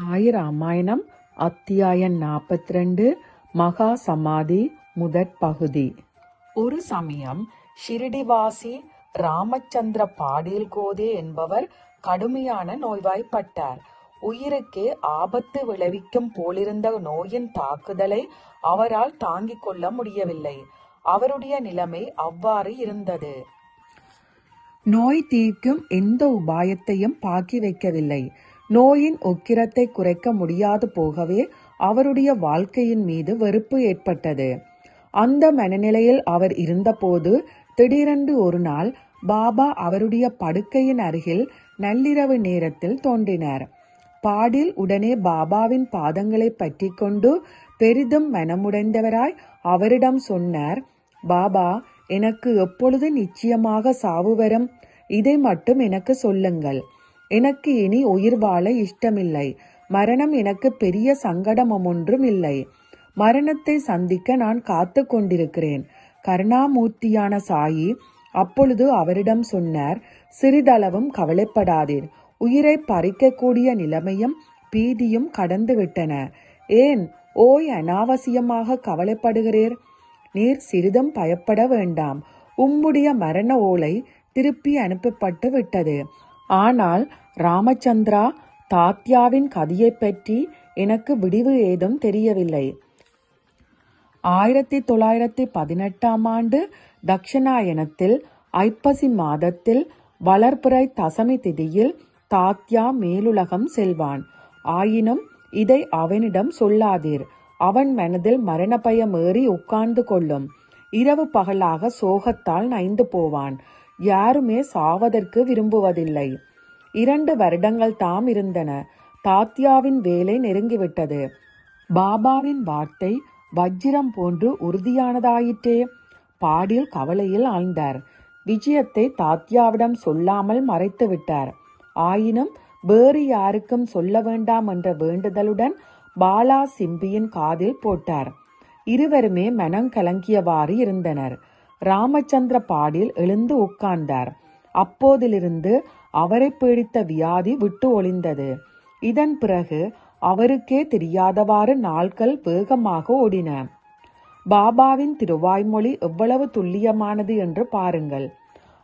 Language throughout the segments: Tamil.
சாய் ராமாயணம் அத்தியாயம் நாற்பத்தி ரெண்டு மகா சமாதி முதற் பகுதி. ஒரு சமயம் ஷிரடிவாசி ராமச்சந்திர பாடியல் கோதே என்பவர் கடுமையான நோய்வாய்ப்பட்டார். உயிருக்கே ஆபத்து விளைவிக்கும் போலிருந்த நோயின் தாக்குதலை அவரால் தாங்கிக் கொள்ள முடியவில்லை. அவருடைய நிலைமை அவ்வாறு இருந்தது. நோய் தீர்க்கும் எந்த உபாயத்தையும் பாக்கி வைக்கவில்லை. நோயின் உக்கிரத்தை குறைக்க முடியாது போகவே அவருடைய வாழ்க்கையின் மீது வெறுப்பு ஏற்பட்டது. அந்த மனநிலையில் அவர் இருந்தபோது திடீரென்று ஒரு நாள் பாபா அவருடைய படுக்கையின் அருகில் நள்ளிரவு நேரத்தில் தோன்றினார். பாடில் உடனே பாபாவின் பாதங்களை பற்றி கொண்டு பெரிதும் மனமுடைந்தவராய் அவரிடம் சொன்னார் பாபா எனக்கு எப்பொழுது நிச்சயமாக சாவு வரும்? இதை மட்டும் எனக்கு சொல்லுங்கள். எனக்கு இனி உயிர் வாழ இஷ்டமில்லை. மரணம் எனக்கு பெரிய சங்கடம் ஒன்றும் இல்லை. மரணத்தை சந்திக்க நான் காத்து கொண்டிருக்கிறேன். கருணாமூர்த்தியான சாயி அப்பொழுது அவரிடம் சொன்னார் சிறிதளவும் கவலைப்படாதீர். உயிரை பறிக்கக்கூடிய நிலைமையும் பீதியும் கடந்துவிட்டன. ஏன் ஓய் அனாவசியமாக கவலைப்படுகிறீர்? நீர் சிறிதும் பயப்பட வேண்டாம். உம்முடைய மரண ஓலை திருப்பி அனுப்பப்பட்டு விட்டது ஆனால் ராமச்சந்திரா தாத்யாவின் கதையை பற்றி எனக்கு விடிவு ஏதும் தெரியவில்லை. ஆயிரத்தி தொள்ளாயிரத்தி பதினெட்டாம் ஆண்டு தக்ஷணாயனத்தில் ஐப்பசி மாதத்தில் வளர்ப்புறை தசமி திதியில் தாத்யா மேலுலகம் செல்வான். ஆயினும் இதை அவனிடம் சொல்லாதீர். அவன் மனதில் மரண பயம் ஏறி உட்கார்ந்து கொள்ளும். இரவு பகலாக சோகத்தால் நைந்து போவான். யாருமே சாவதற்கு விரும்புவதில்லை. இரண்டு வருடங்கள் தாம் இருந்தன. தாத்யாவின் வேலை நெருங்கிவிட்டது. பாபாவின் வார்த்தை வஜ்ரம் போன்று உறுதியானதாயிற்றே. பாடில் கவலையில் ஆழ்ந்தார். விஜயத்தை தாத்யாவிடம் சொல்லாமல் மறைத்து விட்டார் ஆயினும் வேறு யாருக்கும் சொல்ல வேண்டாம் என்ற வேண்டுதலுடன் பாலா சிம்பியின் காதில் போட்டார். இருவருமே மனம் கலங்கியவாறு இருந்தனர். ராமச்சந்திர பாடில் எழுந்து உட்கார்ந்தார். அப்போதிலிருந்து அவரை பீடித்த வியாதி விட்டு ஒளிந்தது. இதன் பிறகு அவருக்கே தெரியாதவாறு நாட்கள் வேகமாக ஓடின. பாபாவின் திருவாய்மொழி எவ்வளவு துல்லியமானது என்று பாருங்கள்.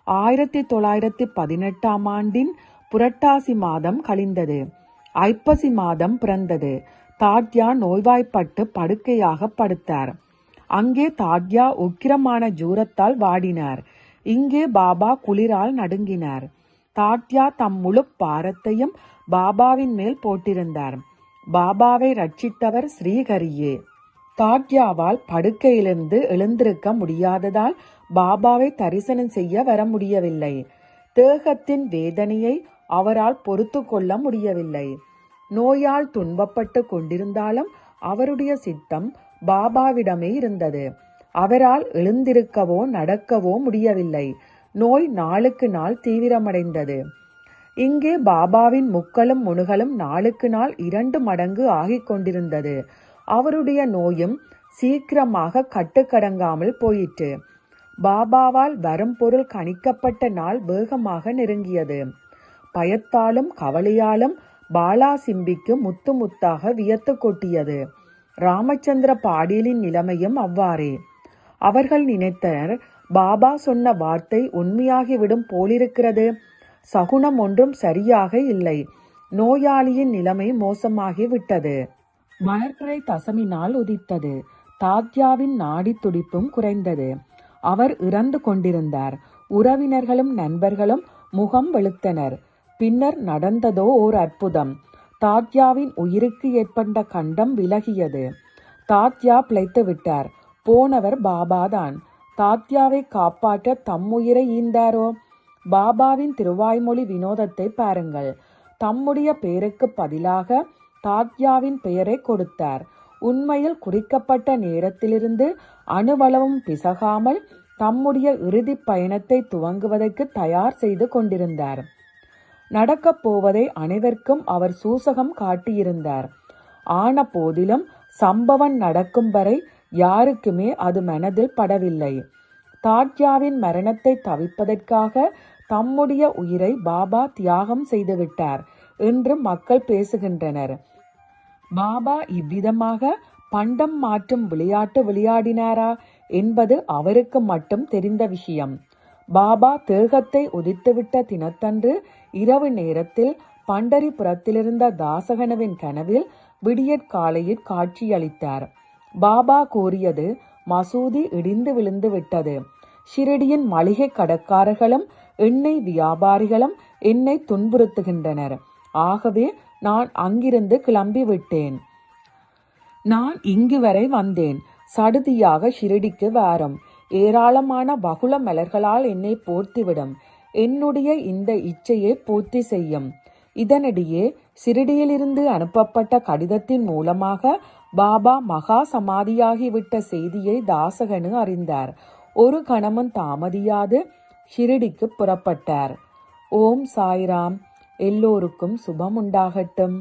ஆயிரத்தி தொள்ளாயிரத்தி பதினெட்டாம் ஆண்டின் புரட்டாசி மாதம் கழிந்தது. ஐப்பசி மாதம் பிறந்தது. தாட்யா நோய்வாய்ப்பட்டு படுக்கையாக படுத்தார். அங்கே தாட்யா உக்கிரமான ஜூரத்தால் வாடினார். இங்கே பாபா குளிரால் நடுங்கினார். தாட்யா தம் முழு பாரத்தையும் பாபாவின் மேல் போட்டிருந்தார். பாபாவை ரட்சித்தவர் ஸ்ரீஹரியே. தாட்யாவால் படுக்கையிலிருந்து எழுந்திருக்க முடியாததால் பாபாவை தரிசனம் செய்ய வர முடியவில்லை. தேகத்தின் வேதனையை அவரால் பொறுத்து கொள்ள முடியவில்லை. நோயால் துன்பப்பட்டு கொண்டிருந்தாலும் அவருடைய சித்தம் பாபாவிடமே இருந்தது. அவரால் எழுந்திருக்கவோ நடக்கவோ முடியவில்லை. நோய் நாளுக்கு நாள் தீவிரமடைந்தது. இங்கே பாபாவின் முக்களும் முணுகளும் நாளுக்கு நாள் இரண்டு மடங்கு ஆகிக் கொண்டிருந்தது. அவருடைய நோயும் சீக்கிரமாக கட்டுக்கடங்காமல் போயிற்று. பாபாவால் வரும் பொருள் கணிக்கப்பட்ட நாள் வேகமாக நெருங்கியது. பயத்தாலும் கவலையாலும் பாலா சிம்பிக்கு முத்து முத்தாக வியத்து கொட்டியது. ராமச்சந்திர பாடீலின் நிலைமையும் அவ்வாறே. அவர்கள் நினைத்தனர் பாபா சொன்ன வார்த்தை உண்மையாகிவிடும் போலிருக்கிறது. சகுனம் ஒன்றும் சரியாக இல்லை. நோயாளியின் நிலைமை மோசமாகி விட்டது வளர்ப்பிறை தசமினால் உதித்தது. தாத்யாவின் நாடி துடிப்பும் குறைந்தது. அவர் இறந்து கொண்டிருந்தார். உறவினர்களும் நண்பர்களும் முகம் வெளுத்தனர். பின்னர் நடந்ததோ ஓர் அற்புதம். தாத்யாவின் உயிருக்கு ஏற்பட்ட கண்டம் விலகியது. தாத்யா பிழைத்து விட்டார் போனவர் பாபாதான். தாத்யாவை காப்பாற்ற தம்முயிரை ஈந்தாரோ? பாபாவின் திருவாய்மொழி வினோதத்தை பாருங்கள். தம்முடைய பெயருக்கு பதிலாக தாத்யாவின் பெயரை கொடுத்தார். உண்மையில் குறிக்கப்பட்ட நேரத்திலிருந்து அணுவளவும் பிசகாமல் தம்முடைய இறுதி பயணத்தை துவங்குவதற்கு தயார் செய்து கொண்டிருந்தார். நடக்கப் போவதை அனைவருக்கும் அவர் சூசகம் காட்டியிருந்தார். ஆன போதிலும் சம்பவம் நடக்கும் வரை யாருக்குமே அது மனதில் படவில்லை. தாட்யாவின் மரணத்தை தவிப்பதற்காக தம்முடைய உயிரை பாபா தியாகம் செய்துவிட்டார் என்று மக்கள் பேசுகின்றனர். பாபா இவ்விதமாக பண்டம் மாற்றும் விளையாட்டு விளையாடினாரா என்பது அவருக்கு மட்டும் தெரிந்த விஷயம். பாபா தேகத்தை உதித்துவிட்ட தினத்தன்று இரவு நேரத்தில் பண்டரிபுரத்திலிருந்த தாசகனவின் கனவில் விடியற்காலையில் காட்சியளித்தார். பாபா கூறியது மசூதி இடிந்து விழுந்து விட்டது. ஷிரடியின் மளிகை கடற்காரர்களும் எண்ணெய் வியாபாரிகளும் என்னை துன்புறுத்துகின்றனர். ஆகவே நான் அங்கிருந்து கிளம்பி விட்டேன். நான் இங்கு வரை வந்தேன். சடுதியாக ஷிரடிக்கு வாரம். ஏராளமான பகுல மலர்களால் என்னை போர்த்திவிடும். என்னுடைய இந்த இச்சையை பூர்த்தி செய்யும். இதனிடையே சிறிடியிலிருந்து அனுப்பப்பட்ட கடிதத்தின் மூலமாக பாபா மகா சமாதியாகிவிட்ட செய்தியை தாசகனு அறிந்தார். ஒரு கணமும் தாமதியாது. ஷிரடிக்கு புறப்பட்டார். ஓம் சாய்ராம். எல்லோருக்கும் சுபம் உண்டாகட்டும்